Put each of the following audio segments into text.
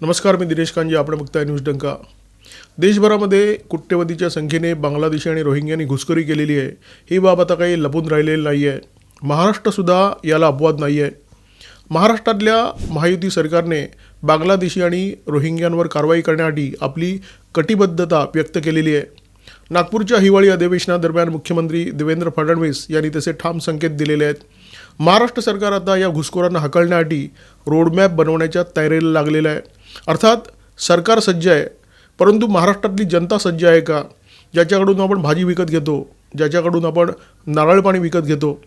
नमस्कार मी दिनेश कांजे आपण बघताय न्यूज डंका. देशभरामध्ये कुट्टेवधीच्या संख्येने बांगलादेशी आणि रोहिंग्यांनी घुसखोरी केलेली आहे. ही बाब आता काही लपून राहिलेली नाही आहे महाराष्ट्रसुद्धा याला अपवाद नाही आहे महाराष्ट्रातल्या महायुती सरकारने बांगलादेशी आणि रोहिंग्यांवर कारवाई करण्यासाठी आपली कटिबद्धता व्यक्त केलेली आहे. नागपूरच्या हिवाळी अधिवेशनादरम्यान मुख्यमंत्री देवेंद्र फडणवीस यांनी तसे ठाम संकेत दिलेले आहेत. महाराष्ट्र सरकार आता या घुसखोरांना हाकलण्यासाठी रोडमॅप बनवण्याच्या तयारीला लागलेलं आहे. अर्थात सरकार सज्ज आहे परंतु महाराष्ट्रातली जनता सज्ज आहे का? ज्याच्याकडून आपण भाजी विकत घेतो ज्याच्याकडून आपण नारळ पाणी विकत घेतो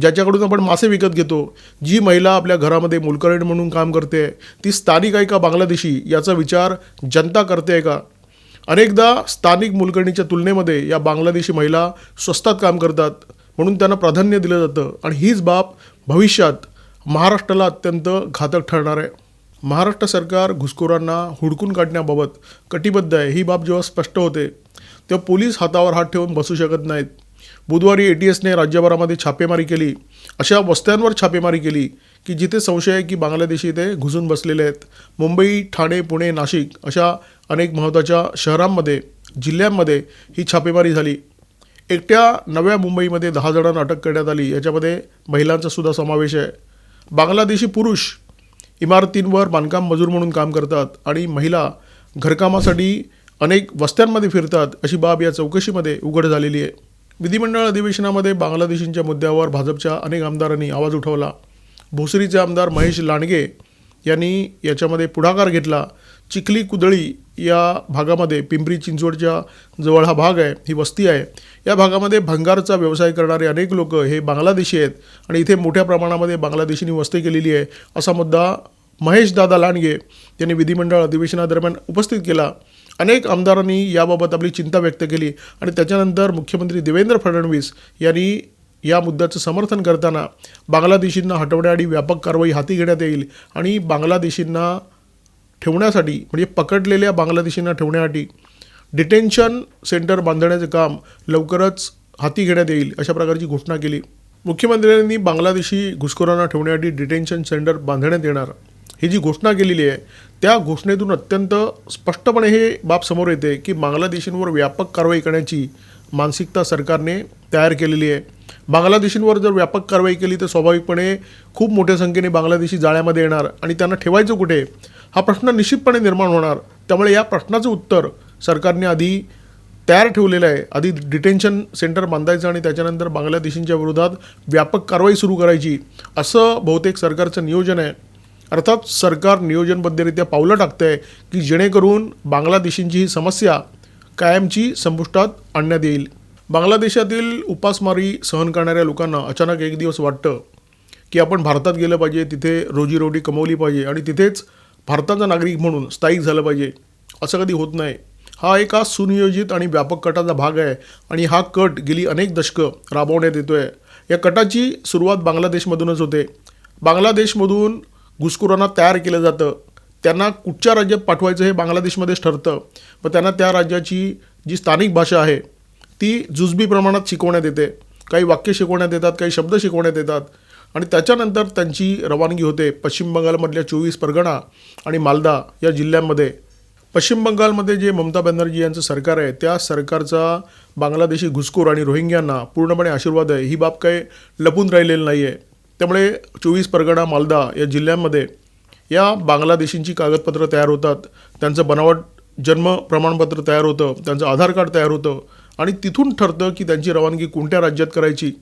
ज्याच्याकडून आपण मासे विकत घेतो जी महिला आपल्या घरामध्ये मुलकरण म्हणून काम करते ती स्थानिक आहे का बांगलादेशी? याचा विचार जनता करते आहे का? अनेकदा स्थानिक मुलकरणीच्या तुलनेमध्ये या बांगलादेशी महिला स्वस्तात काम करतात म्हणून त्यांना प्राधान्य दिलं जातं. आणि हीच बाब भविष्यात महाराष्ट्राला अत्यंत घातक ठरणार आहे. महाराष्ट्र सरकार घुसखोरांना हुडकून काढण्याबाबत कटिबद्ध आहे ही बाब जेव्हा स्पष्ट होते तेव्हा पोलीस हातावर हात ठेवून बसू शकत नाहीत. बुधवारी ए टी एसने राज्यभरामध्ये छापेमारी केली अशा वस्त्यांवर छापेमारी केली की जिथे संशय आहे की बांगलादेशी ते घुसून बसलेले आहेत. मुंबई ठाणे पुणे नाशिक अशा अनेक महत्त्वाच्या शहरांमध्ये जिल्ह्यांमध्ये ही छापेमारी झाली. एकट्या नव्या मुंबईमध्ये दहा जणांना अटक करण्यात आली याच्यामध्ये महिलांचा सुद्धा समावेश आहे. बांगलादेशी पुरुष इमारतींवर बांधकाम मजूर म्हणून काम करतात आणि महिला घरकामासाठी अनेक वस्त्यांमध्ये फिरतात अशी बाब या चौकशीमध्ये उघड झालेली आहे. विधिमंडळ अधिवेशनामध्ये बांगलादेशींच्या मुद्द्यावर भाजपच्या अनेक आमदारांनी आवाज उठवला. भोसरीचे आमदार महेश लांडगे यांनी याच्यामध्ये पुढाकार घेतला. चिखली कुदळी या भागामध्ये पिंपरी चिंचवडच्या जवळ हा भाग आहे ही वस्ती आहे. या भागामध्ये भंगारचा व्यवसाय करणारे अनेक लोक हे बांगलादेशी आहेत आणि इथे मोठ्या प्रमाणामध्ये बांगलादेशींनी वस्ती केलेली आहे. असा मुद्दा महेश दादा लांडगे यांनी विधिमंडळ अधिवेशनादरम्यान उपस्थित केला. अनेक आमदारांनी याबाबत आपली चिंता व्यक्त केली आणि त्याच्यानंतर मुख्यमंत्री देवेंद्र फडणवीस यांनी या मुद्द्याचं समर्थन करताना बांगलादेशींना हटवण्याआधी व्यापक कारवाई हाती घेण्यात येईल आणि बांगलादेशींना ठेवण्यासाठी म्हणजे पकडलेल्या बांगलादेशींना ठेवण्यासाठी डिटेन्शन सेंटर बांधण्याचं काम लवकरच हाती घेण्यात येईल अशा प्रकारची घोषणा केली. मुख्यमंत्र्यांनी बांगलादेशी घुसखोरांना ठेवण्यासाठी डिटेन्शन सेंटर बांधण्यात येणार. ही जी घोषणा केलेली आहे त्या घोषणेतून अत्यंत स्पष्टपणे हे बाब समोर येते की बांगलादेशींवर व्यापक कारवाई करण्याची मानसिकता सरकारने तयार केलेली आहे. बांगलादेशींवर जर व्यापक कारवाई केली तर स्वाभाविकपणे खूप मोठ्या संख्येने बांगलादेशी जाळ्यामध्ये येणार आणि त्यांना ठेवायचं कुठे? हा प्रश्न निश्चितपणे निर्माण होणार. त्यामुळे या प्रश्नाचं उत्तर सरकारने आधी तयार ठेवलेलं आहे. आधी डिटेन्शन सेंटर बांधायचं आणि त्याच्यानंतर बांगलादेशींच्या विरोधात व्यापक कारवाई सुरू करायची असं बहुतेक सरकारचं नियोजन आहे. अर्थात सरकार नियोजनबद्धरित्या पावलं टाकतं आहे की जेणेकरून बांगलादेशींची ही समस्या कायमची संपुष्टात आणण्यात येईल. बांगलादेशातील उपासमारी सहन करणाऱ्या लोकांना अचानक एक दिवस वाटतं की आपण भारतात गेलं पाहिजे तिथे रोजीरोटी कमवली पाहिजे आणि तिथेच भारताचा नागरिक म्हणून स्थायिक झालं पाहिजे असं कधी होत नाही. हा एका सुनियोजित आणि व्यापक कटाचा भाग आहे आणि हा कट गेली अनेक दशकं राबवण्यात येतो आहे या कटाची सुरुवात बांगलादेशमधूनच होते. बांगलादेशमधून घुसखोरांना तयार केलं जातं. त्यांना कुठच्या राज्यात पाठवायचं हे बांगलादेशमध्येच ठरतं. व त्यांना त्या राज्याची जी स्थानिक भाषा आहे ती जुजबी प्रमाणात शिकवण्यात येते. काही वाक्य शिकवण्यात येतात काही शब्द शिकवण्यात येतात. आणि त्याच्यानंतर त्यांची रवानगी होते पश्चिम बंगालमधल्या चोवीस परगणा आणि मालदा या जिल्ह्यांमध्ये. पश्चिम बंगालमध्ये जे ममता बॅनर्जी यांचं सरकार आहे त्या सरकारचा बांगलादेशी घुसखोर आणि रोहिंग्यांना पूर्णपणे आशीर्वाद आहे. ही बाब काही लपून राहिलेली नाही आहे त्यामुळे चोवीस परगणा मालदा या जिल्ह्यांमध्ये या बांगलादेशींची कागदपत्रं तयार होतात. त्यांचं बनावट जन्म प्रमाणपत्र तयार होतं. त्यांचं आधार कार्ड तयार होतं. आणि तिथून ठरतं की त्यांची रवानगी कोणत्या राज्यात करायची.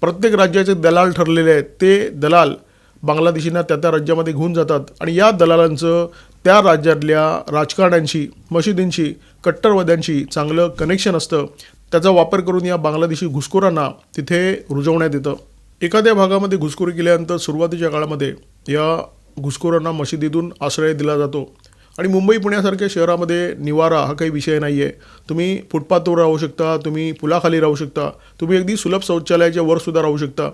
प्रत्येक राज्याचे दलाल ठरलेले आहेत. ते दलाल बांगलादेशींना त्या त्या राज्यामध्ये घेऊन जातात. आणि या दलालांचं त्या राज्यातल्या राजकारण्यांशी मशिदींशी कट्टरवाद्यांशी चांगलं कनेक्शन असतं. त्याचा वापर करून या बांगलादेशी घुसखोरांना तिथे रुजवण्यात येतं. एखाद्या भागामध्ये घुसखोरी केल्यानंतर सुरुवातीच्या काळामध्ये या घुसखोरांना मशिदीतून आश्रय दिला जातो. आणि मुंबई पुण्यासारख्या शहरामध्ये निवारा हा काही विषय नाही आहे तुम्ही फुटपाथवर राहू शकता तुम्ही पुलाखाली राहू शकता तुम्ही अगदी सुलभ शौचालयाच्या वरसुद्धा राहू शकता.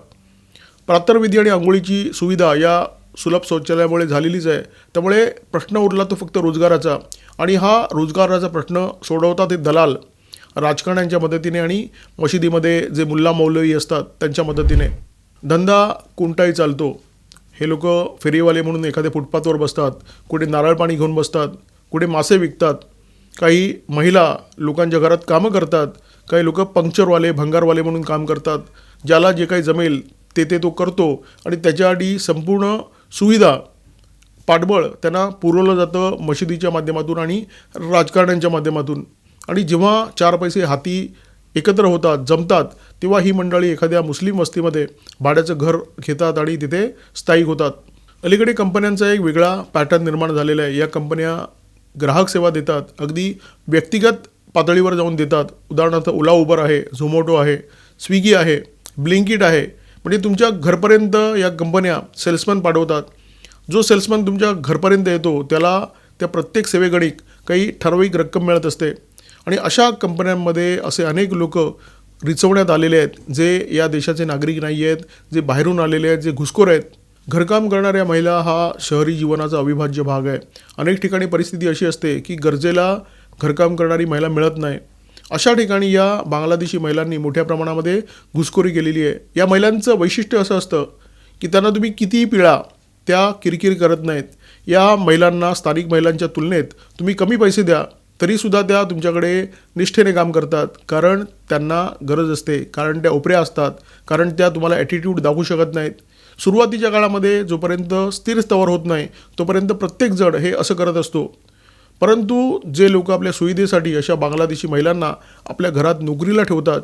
प्रातर्विधी आणि आंघोळीची सुविधा या सुलभ शौचालयामुळे झालेलीच आहे. त्यामुळे प्रश्न उरला तो फक्त रोजगाराचा. आणि हा रोजगाराचा प्रश्न सोडवतात ते दलाल राजकारण्यांच्या मदतीने आणि मशिदीमध्ये जे मुल्ला मौलवी असतात त्यांच्या मदतीने. धंदा कोणताही चालतो. हे लोक फेरीवाले म्हणून एखाद्या फुटपाथवर बसतात कुठे नारळ पाणी घेऊन बसतात कुठे मासे विकतात. काही महिला लोकांच्या घरात कामं करतात काही लोक पंक्चरवाले भंगारवाले म्हणून काम करतात. ज्याला जे काही जमेल ते ते तो करतो आणि त्याच्यासाठी संपूर्ण सुविधा पाठबळ त्यांना पुरवलं जातं मशिदीच्या माध्यमातून आणि राजकारण्यांच्या माध्यमातून. आणि जेव्हा चार पैसे हाती एकत्र होतात जमतात तेव्हा ही मंडळी एखाद्या मुस्लिम वस्तीमध्ये भाड्याचं घर घेतात आणि तिथे स्थायिक होतात. अलीकडे कंपन्यांचा एक वेगळा पॅटर्न निर्माण झालेला आहे. या कंपन्या ग्राहक सेवा देतात अगदी व्यक्तिगत पातळीवर जाऊन देतात. उदाहरणार्थ ओला उबर आहे झोमॅटो आहे स्विगी आहे ब्लिंकिट आहे म्हणजे तुमच्या घरपर्यंत या कंपन्या सेल्समॅन पाठवतात. जो सेल्समॅन तुमच्या घरपर्यंत येतो त्याला त्या प्रत्येक सेवेगणिक काही ठराविक रक्कम मिळत असते. आणि अशा कंपन्यांमध्ये असे अनेक लोक रिचवण्यात आलेले आहेत जे या देशाचे नागरिक नाही आहेत जे बाहेरून आलेले आहेत जे घुसखोर आहेत. घरकाम करणाऱ्या महिला हा शहरी जीवनाचा अविभाज्य भाग आहे. अनेक ठिकाणी परिस्थिती अशी असते की गरजेला घरकाम करणारी महिला मिळत नाही. अशा ठिकाणी या बांगलादेशी महिलांनी मोठ्या प्रमाणामध्ये घुसखोरी केलेली आहे. या महिलांचं वैशिष्ट्य असं असतं की त्यांना तुम्ही कितीही पिळा त्या किरकिर करत नाहीत. या महिलांना स्थानिक महिलांच्या तुलनेत तुम्ही कमी पैसे द्या तरीसुद्धा त्या तुमच्याकडे निष्ठेने काम करतात. कारण त्यांना गरज असते कारण त्या ओपऱ्या असतात कारण त्या तुम्हाला ॲटिट्यूड दाखवू शकत नाहीत. सुरुवातीच्या काळामध्ये जोपर्यंत स्थिर स्तवर होत नाही तोपर्यंत प्रत्येकजण हे असं करत असतो. परंतु जे लोक आपल्या सुविधेसाठी अशा बांगलादेशी महिलांना आपल्या घरात नोकरीला ठेवतात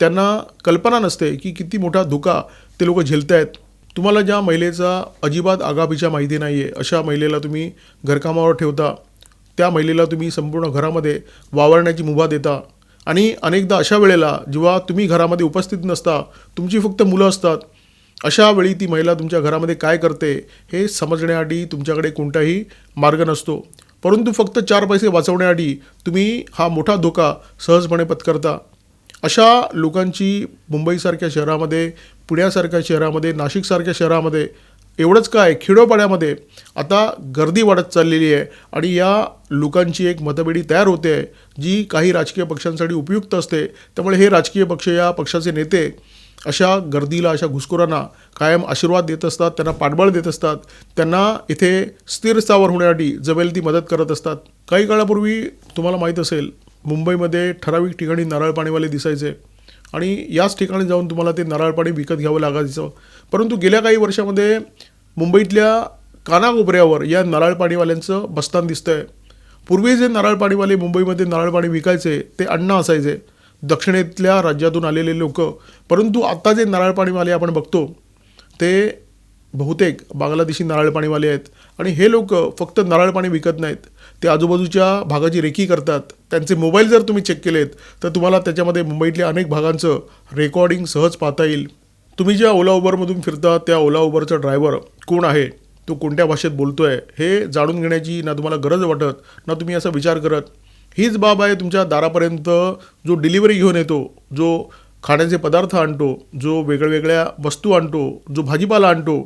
त्यांना कल्पना नसते की किती मोठा धोका ते लोक झेलत आहेत तुम्हाला ज्या महिलेचा अजिबात आगापीच्या माहिती नाही आहे अशा महिलेला तुम्ही घरकामावर ठेवता त्या महिलेला तुम्ही संपूर्ण घरामध्ये वावरण्याची मुभा देता. आणि अनेकदा अशा वेळेला जेव्हा तुम्ही घरामध्ये उपस्थित नसता तुमची फक्त मुलं असतात अशा वेळी ती महिला तुमच्या घरामध्ये काय करते हे समजण्यासाठी तुमच्याकडे कोणताही मार्ग नसतो. परंतु फक्त चार पैसे वाचवण्यासाठी तुम्ही हा मोठा धोका सहजपणे पत्करता. अशा लोकांची मुंबईसारख्या शहरामध्ये पुण्यासारख्या शहरामध्ये नाशिकसारख्या शहरामध्ये एवढंच काय खेडोपाड्यामध्ये आता गर्दी वाढत चाललेली आहे आणि या लोकांची एक मतपेढी तयार होते आहे जी काही राजकीय पक्षांसाठी उपयुक्त असते. त्यामुळे हे राजकीय पक्ष या पक्षाचे नेते अशा गर्दीला अशा घुसखोरांना कायम आशीर्वाद देत असतात त्यांना पाठबळ देत असतात त्यांना इथे स्थिर स्थावर होण्यासाठी जमेल ती मदत करत असतात. काही काळापूर्वी तुम्हाला माहीत असेल मुंबईमध्ये ठराविक ठिकाणी नारळ पाणीवाले दिसायचे आणि याच ठिकाणी जाऊन तुम्हाला ते नारळ पाणी विकत घ्यावं लागायचं. परंतु गेल्या काही वर्षामध्ये मुंबईतल्या कानाकोपऱ्यावर या नारळ पाणीवाल्यांचं बस्तान दिसतं आहे पूर्वी जे नारळ पाणीवाले मुंबईमध्ये नारळ पाणी विकायचे ते अण्णा असायचे. दक्षिणेतल्या राज्यातून आलेले लोक परंतु आत्ता जे नारळ पाणीवाले आपण बघतो ते बहुतेक बांगलादेशी नारळ पाणीवाले आहेत. आणि हे लोक फक्त नारळ पाणी विकत नाहीत. ते आजूबाजूच्या भागाची रेकी करतात. त्यांचे मोबाईल जर तुम्ही चेक केलेत तर तुम्हाला त्याच्यामध्ये मुंबईतल्या अनेक भागांचं रेकॉर्डिंग सहज पाहता येईल. तुम्ही ज्या ओला उबरमधून फिरता त्या ओला उबरचा ड्रायव्हर कोण आहे? तो कोणत्या भाषेत बोलतो आहे हे जाणून घेण्याची ना तुम्हाला गरज वाटत ना तुम्ही असा विचार करत हीच बाब आहे तुमच्या दारापर्यंत जो डिलिव्हरी घेऊन येतो जो खाण्याचे पदार्थ आणतो जो वेगळ्यावेगळ्या वस्तू आणतो जो भाजीपाला आणतो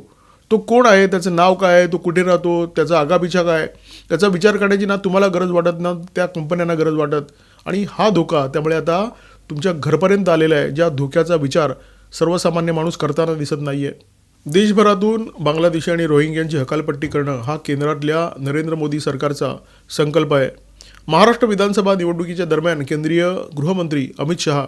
तो कोण आहे त्याचं नाव काय आहे तो कुठे राहतो त्याचा आगापिछा काय त्याचा विचार करण्याची ना तुम्हाला गरज वाटत ना त्या कंपन्यांना गरज वाटत. आणि हा धोका त्यामुळे आता तुमच्या घरपर्यंत आलेला आहे ज्या धोक्याचा विचार सर्वसामान्य माणूस करताना दिसत नाही आहे देशभरातून बांगलादेशी आणि रोहिंग्यांची हकालपट्टी करणं हा केंद्रातल्या नरेंद्र मोदी सरकारचा संकल्प आहे. महाराष्ट्र विधानसभा निवडणुकीच्या दरम्यान केंद्रीय गृहमंत्री अमित शहा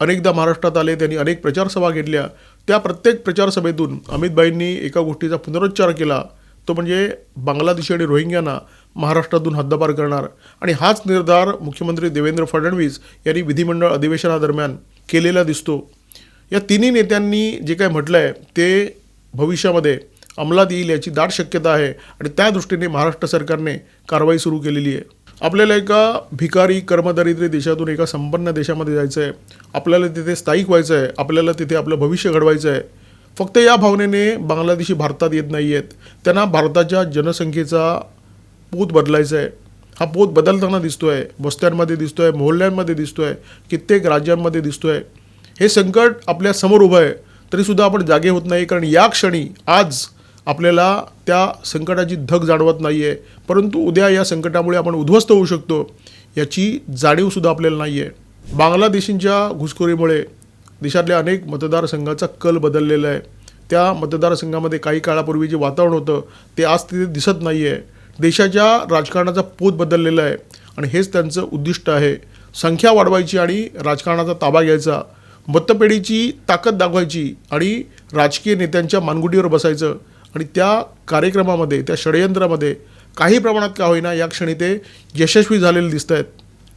अनेकदा महाराष्ट्रात आले त्यांनी अनेक प्रचारसभा घेतल्या. त्या प्रत्येक प्रचारसभेतून अमितभाईंनी एका गोष्टीचा पुनरुच्चार केला. तो म्हणजे बांगलादेशी आणि रोहिंग्यांना महाराष्ट्रातून हद्दपार करणार. आणि हाच निर्धार मुख्यमंत्री देवेंद्र फडणवीस यांनी विधिमंडळ अधिवेशनादरम्यान केलेला दिसतो. या तिन्ही नेत्यांनी जे काय म्हटलं आहे ते भविष्यामध्ये अंमलात येईल याची दाट शक्यता आहे. आणि त्या दृष्टीने महाराष्ट्र सरकारने कारवाई सुरू केलेली आहे. आपल्याला एका भिकारी कर्मदारिद्र्य देशातून एका संपन्न देशामध्ये जायचं आहे आपल्याला तिथे स्थायिक व्हायचं आहे आपल्याला तिथे आपलं भविष्य घडवायचं आहे फक्त या भावनेने बांगलादेशी भारतात येत नाही आहेत त्यांना भारताच्या जनसंख्येचा पोत बदलायचा आहे हा पोत बदलताना दिसतो आहे वस्त्यांमध्ये दिसतो आहे मोहल्ल्यांमध्ये दिसतो आहे कित्येक राज्यांमध्ये दिसतो आहे हे संकट आपल्यासमोर उभं आहे. तरीसुद्धा आपण जागे होत नाही कारण या क्षणी आज आपल्याला त्या संकटाची धग जाणवत नाही आहे परंतु उद्या या संकटामुळे आपण उद्ध्वस्त होऊ शकतो याची जाणीवसुद्धा आपल्याला नाही आहे बांगलादेशींच्या घुसखोरीमुळे देशातल्या अनेक मतदारसंघाचा कल बदललेला आहे. त्या मतदारसंघामध्ये काही काळापूर्वी जे वातावरण होतं ते आज तिथे दिसत नाही आहे देशाच्या राजकारणाचा पोत बदललेला आहे आणि हेच त्यांचं उद्दिष्ट आहे. संख्या वाढवायची आणि राजकारणाचा ताबा घ्यायचा. मतपेढीची ताकद दाखवायची आणि राजकीय नेत्यांच्या मानगुटीवर बसायचं. आणि त्या कार्यक्रमामध्ये त्या षडयंत्रामध्ये काही प्रमाणात का होईना या क्षणी ते यशस्वी झालेले दिसत आहेत.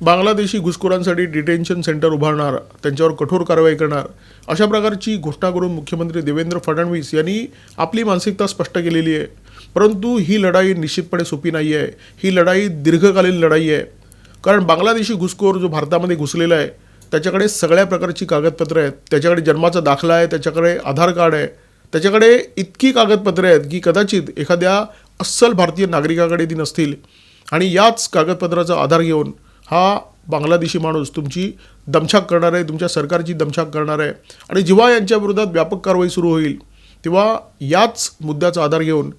बांगलादेशी घुसखोरांसाठी डिटेन्शन सेंटर उभारणार त्यांच्यावर कठोर कारवाई करणार अशा प्रकारची घोषणा करून मुख्यमंत्री देवेंद्र फडणवीस यांनी आपली मानसिकता स्पष्ट केलेली आहे. परंतु ही लढाई निश्चितपणे सोपी नाही आहे. ही लढाई दीर्घकालीन लढाई आहे. कारण बांगलादेशी घुसखोर जो भारतामध्ये घुसलेला आहे त्याच्याकडे सगळ्या प्रकारची कागदपत्रं आहेत. त्याच्याकडे जन्माचा दाखला आहे त्याच्याकडे आधार कार्ड आहे. त्याच्याकडे इतकी कागदपत्रे आहेत की कदाचित एखाद्या अस्सल भारतीय नागरिकाकडे ती नसतील. आणि याच कागदपत्राचा आधार घेऊन हा बांगलादेशी माणूस तुमची दमछाक करणार आहे तुमच्या सरकारची दमछाक करणार आहे. आणि जेव्हा यांच्या विरोधात व्यापक कारवाई सुरू होईल तेव्हा याच मुद्द्याचा आधार घेऊन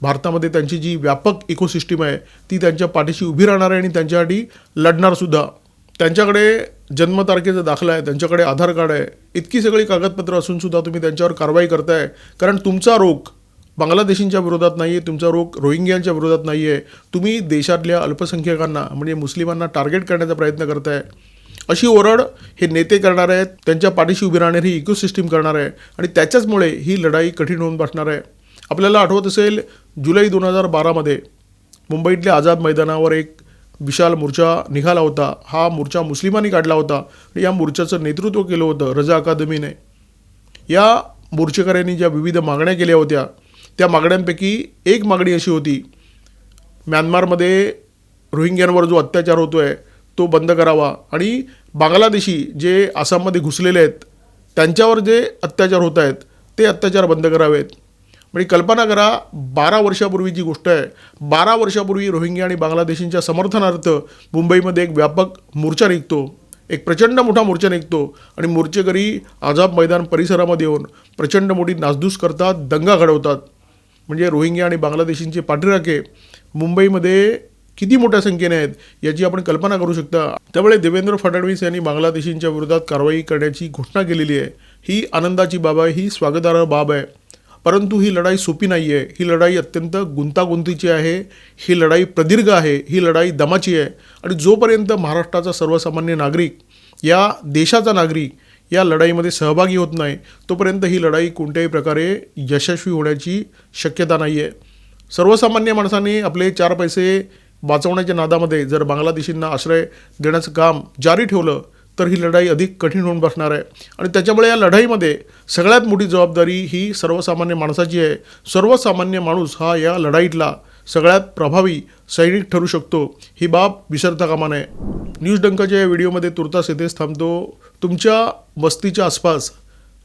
भारतामध्ये त्यांची जी व्यापक इकोसिस्टीम आहे ती त्यांच्या पाठीशी उभी राहणार आहे आणि त्यांच्यासाठी लढणारसुद्धा त्यांच्याकडे जन्मतारखेचा दाखला आहे त्यांच्याकडे आधार कार्ड आहे. इतकी सगळी कागदपत्रं असूनसुद्धा तुम्ही त्यांच्यावर कारवाई करताय. कारण तुमचा रोग बांगलादेशींच्या विरोधात नाही आहे तुमचा रोग रोहिंग्यांच्या विरोधात नाही आहे तुम्ही देशातल्या अल्पसंख्याकांना म्हणजे मुस्लिमांना टार्गेट करण्याचा प्रयत्न करताय. अशी ओरड हे नेते करणार आहेत त्यांच्या पाठीशी उभी राहणारी ही इकोसिस्टीम करणार आहे आणि त्याच्याचमुळे ही लढाई कठीण होऊन बसणार आहे. आपल्याला आठवत असेल जुलै दोन हजार बारामध्ये मुंबईतल्या आझाद मैदानावर एक विशाल मोर्चा निघाला होता. हा मोर्चा मुस्लिमांनी काढला होता. या मोर्चाचं नेतृत्व केलं होतं रजा अकादमीने. या मोर्चेकऱ्यांनी ज्या विविध मागण्या केल्या होत्या त्या मागण्यांपैकी एक मागणी अशी होती. म्यानमारमध्ये रोहिंग्यांवर जो अत्याचार होतो आहे तो बंद करावा. आणि बांगलादेशी जे आसाममध्ये घुसलेले आहेत त्यांच्यावर जे अत्याचार होत आहेत ते अत्याचार बंद करावेत. म्हणजे कल्पना करा बारा वर्षापूर्वीची गोष्ट आहे बारा वर्षापूर्वी रोहिंग्या आणि बांगलादेशींच्या समर्थनार्थ मुंबईमध्ये एक व्यापक मोर्चा निघतो एक प्रचंड मोठा मोर्चा निघतो आणि मोर्चेकरी आझाब मैदान परिसरामध्ये येऊन प्रचंड मोठी नासधूस करतात दंगा घडवतात. म्हणजे रोहिंग्या आणि बांगलादेशींचे पाठीराखे मुंबईमध्ये किती मोठ्या संख्येने आहेत याची आपण कल्पना करू शकता. त्यामुळे देवेंद्र फडणवीस यांनी बांगलादेशींच्या विरोधात कारवाई करण्याची घोषणा केलेली आहे. ही आनंदाची बाब आहे ही स्वागतार्ह बाब आहे. परंतु ही लढाई सोपी नाही आहे ही लढाई अत्यंत गुंतागुंतीची आहे. ही लढाई प्रदीर्घ आहे. ही लढाई दमाची आहे. आणि जोपर्यंत महाराष्ट्राचा सर्वसामान्य नागरिक या देशाचा नागरिक या लढाईमध्ये सहभागी होत नाही तोपर्यंत ही लढाई कोणत्याही प्रकारे यशस्वी होण्याची शक्यता नाही आहे सर्वसामान्य माणसाने आपले चार पैसे वाचवण्याच्या नादामध्ये जर बांगलादेशींना आश्रय देण्याचं काम जारी ठेवलं तर ही लढाई अधिक कठीण होऊन बसणार आहे. आणि त्याच्यामुळे या लढाईमध्ये सगळ्यात मोठी जबाबदारी ही सर्वसामान्य माणसाची आहे. सर्वसामान्य माणूस हा या लढाईतला सगळ्यात प्रभावी सैनिक ठरू शकतो ही बाब विसरता कामा नये. न्यूज डंकाच्या या व्हिडिओमध्ये तुर्तास येथेच थांबतो. तुमच्या वस्तीच्या आसपास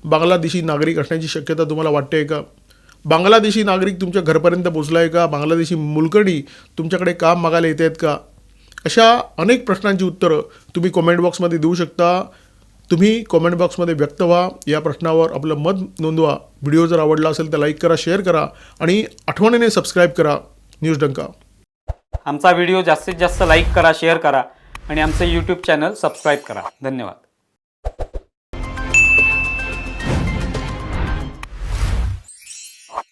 बांगलादेशी नागरिक असण्याची शक्यता तुम्हाला वाटते का? बांगलादेशी नागरिक तुमच्या घरपर्यंत पोचला आहे का? बांगलादेशी मुलकडी तुमच्याकडे काम मागायला येत आहेत का? अशा अनेक प्रश्नांची उत्तरं तुम्ही कॉमेंट बॉक्समध्ये देऊ शकता. तुम्ही कॉमेंट बॉक्समध्ये व्यक्त व्हा. या प्रश्नावर आपलं मत नोंदवा. व्हिडिओ जर आवडला असेल तर लाईक करा शेअर करा आणि आठवणीने सबस्क्राईब करा न्यूज डंका आमचा व्हिडिओ जास्तीत जास्त लाईक करा शेअर करा आणि आमचं यूट्यूब चॅनल सबस्क्राईब करा. धन्यवाद.